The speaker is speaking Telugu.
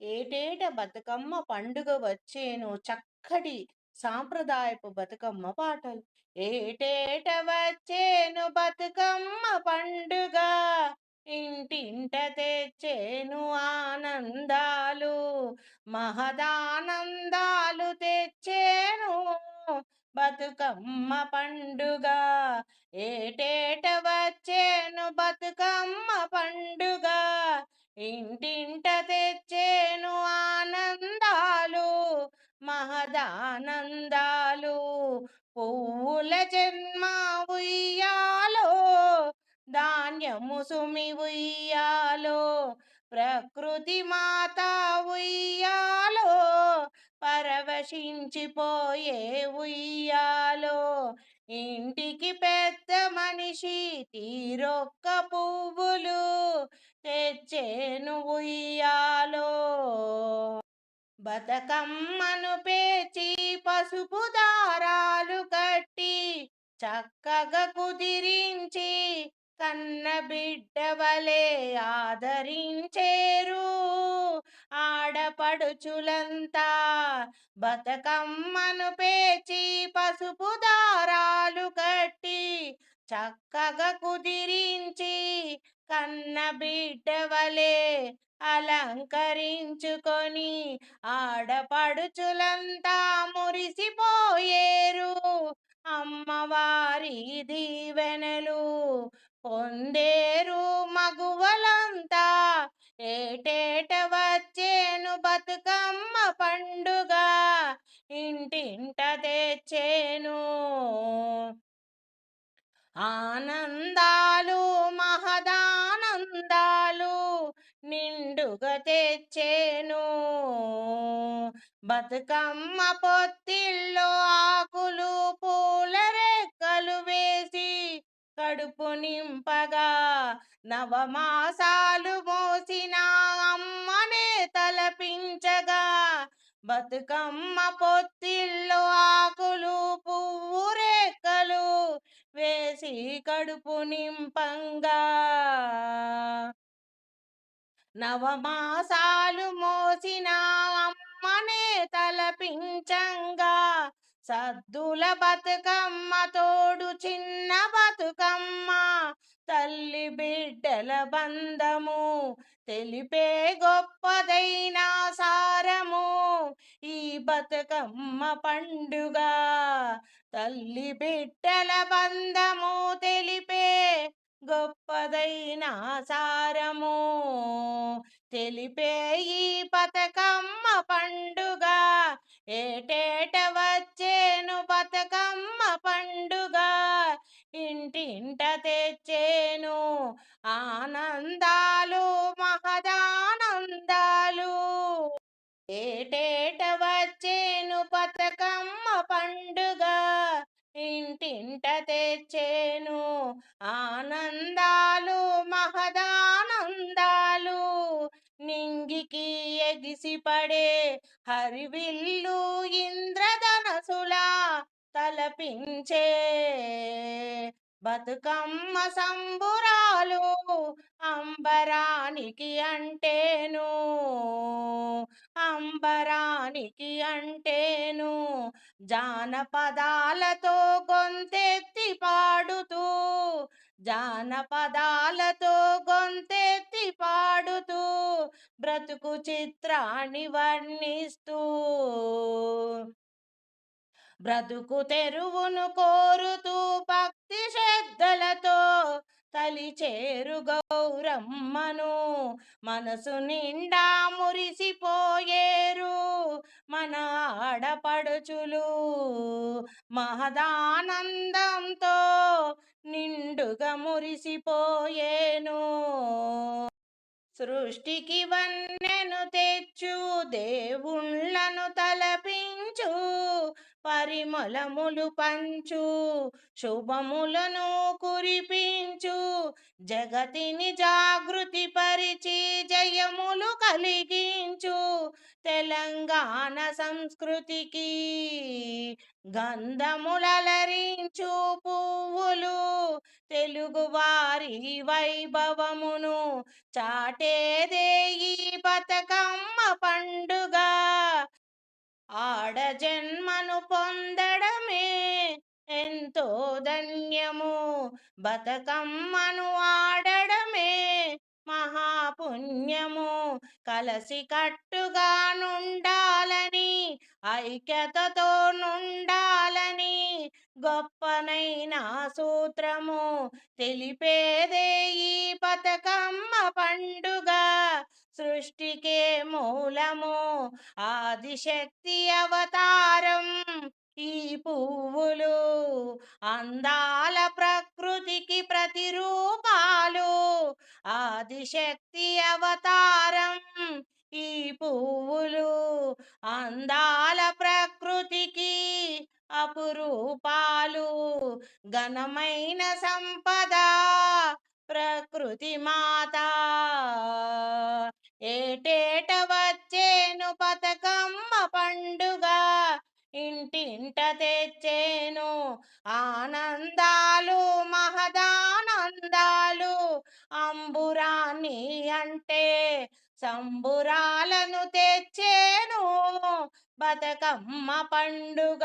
ఏటేట బతుకమ్మ పండుగ వచ్చేను చక్కటి సాంప్రదాయపు బతుకమ్మ పాటలు. ఏటేట వచ్చేను బతుకమ్మ పండుగ ఇంటింట తెచ్చేను ఆనందాలు మహదానందాలు తెచ్చేను బతుకమ్మ పండుగ. ఏటేట వచ్చేను బతుకమ్మ పండుగ ఇంటింట తెచ్చే మహదానందాలు పువ్వుల జన్మ ఉయ్యాలో ధాన్యము సుమి ఉయ్యాలో ప్రకృతి మాత ఉయ్యాలో పరవశించిపోయే ఉయ్యాలో. ఇంటికి పెద్ద మనిషి తీరొక్క పువ్వులు తెచ్చేను ఉయ్యాలో. బతుకమ్మను పేచి పసుపు దారాలు కట్టి చక్కగా కుదిరించి కన్న బిడ్డవలే ఆదరించేరు. ఆడపడుచులంతా బతుకమ్మను పేచి పసుపు దారాలు కట్టి చక్కగా కుదిరించి కన్న బిడ్డవలే అలంకరించుకొని ఆడపడుచులంతా మురిసిపోయేరు. అమ్మవారి దీవెనలు పొందేరు మగువలంతా. ఏటేట వచ్చేను బతుకమ్మ పండుగ. ఇంటింట తెచ్చేను ఆనందాలు మహదానందాలు నిండుగా తెచ్చేను. బతుకమ్మ పొత్తిల్లో ఆకులు పూల రెక్కలు వేసి కడుపు నింపగా నవమాసాలు మోసిన అమ్మనే తలపించగా బతుకమ్మ పొత్తిల్లో ఆకులు పువ్వు రేఖలు వేసి కడుపు నింపంగా. నవమాసాలు మోసిన అమ్మనే తలపించంగా. సద్దుల బతుకమ్మ తోడు చిన్న బతుకమ్మ. తల్లి బిడ్డల బంధము తెలిపే గొప్పదైన సారము. ఈ బతుకమ్మ పండుగ తల్లి బిడ్డల బంధము తెలిపే గొప్పదైన సారము. తెలిపే ఈ బతుకమ్మ పండుగ ఏటేట వచ్చేను బతుకమ్మ పండుగ. ఇంటింట తెచ్చేను ఆనందాలు మహదానందాలు. ఏటేట వచ్చేను బతుకమ్మ పండుగ. ఇంటింట తెచ్చేను ఆనందాలు మహదానందాలు. నింగికి ఎగిసిపడే హరివిల్లు ఇంద్రధనసులా. తలపించే బతుకమ్మ సంబురాలు అంబరానికి అంటేను అంబరానికి అంటేను. జానపదాలతో గొంతెత్తి పాడుతూ జానపదాలతో గొంతెత్తి పాడుతూ బ్రతుకు చిత్రాన్ని వర్ణిస్తూ. బ్రతుకు తెరువును కోరుతూ భక్తి శ్రద్ధలతో తలిచేరు గౌరమ్మను. మనసు నిండా మురిసిపోయేరు మన ఆడపడుచులు. మహదానందంతో నిండుగా మురిసిపోయేను. సృష్టికి వన్నెను తెచ్చు దేవుళ్ళను తలపించు. పరిమళములు పంచు శుభములను కురిపించు. జగతిని జాగృతి పరిచి జయములు కలిగించు. తెలంగాణ సంస్కృతికి గంధములలరించు పువ్వులు. తెలుగు వారి వైభవమును చాటేదే ఈ బతుకమ్మ పండుగ. జన్మ పొందడమే ఎంతో ధన్యము. బతకమ్మను ఆడడమే మహాపుణ్యము. కలసి కట్టుగా నుండాలని ఐక్యతతో నుండాలని గొప్పనైన సూత్రము. తెలిపేదే ఈ బతకమ్మ పండుగ. సృష్టికే మూలము. ఆదిశక్తి అవతారం ఈ పువ్వులు అందాల ప్రకృతికి ప్రతిరూపాలు. ఆదిశక్తి అవతారం ఈ పువ్వులు అందాల ప్రకృతికి అపురూపాలు. ఘనమైన సంపద ప్రకృతి మాత. ఏటేట వచ్చేను పత ఇంట తెచ్చేను. ఆనందాలు మహదానందాలు. అంబురాన్ని అంటే సంబురాలను తెచ్చేను. బతుకమ్మ పండుగ.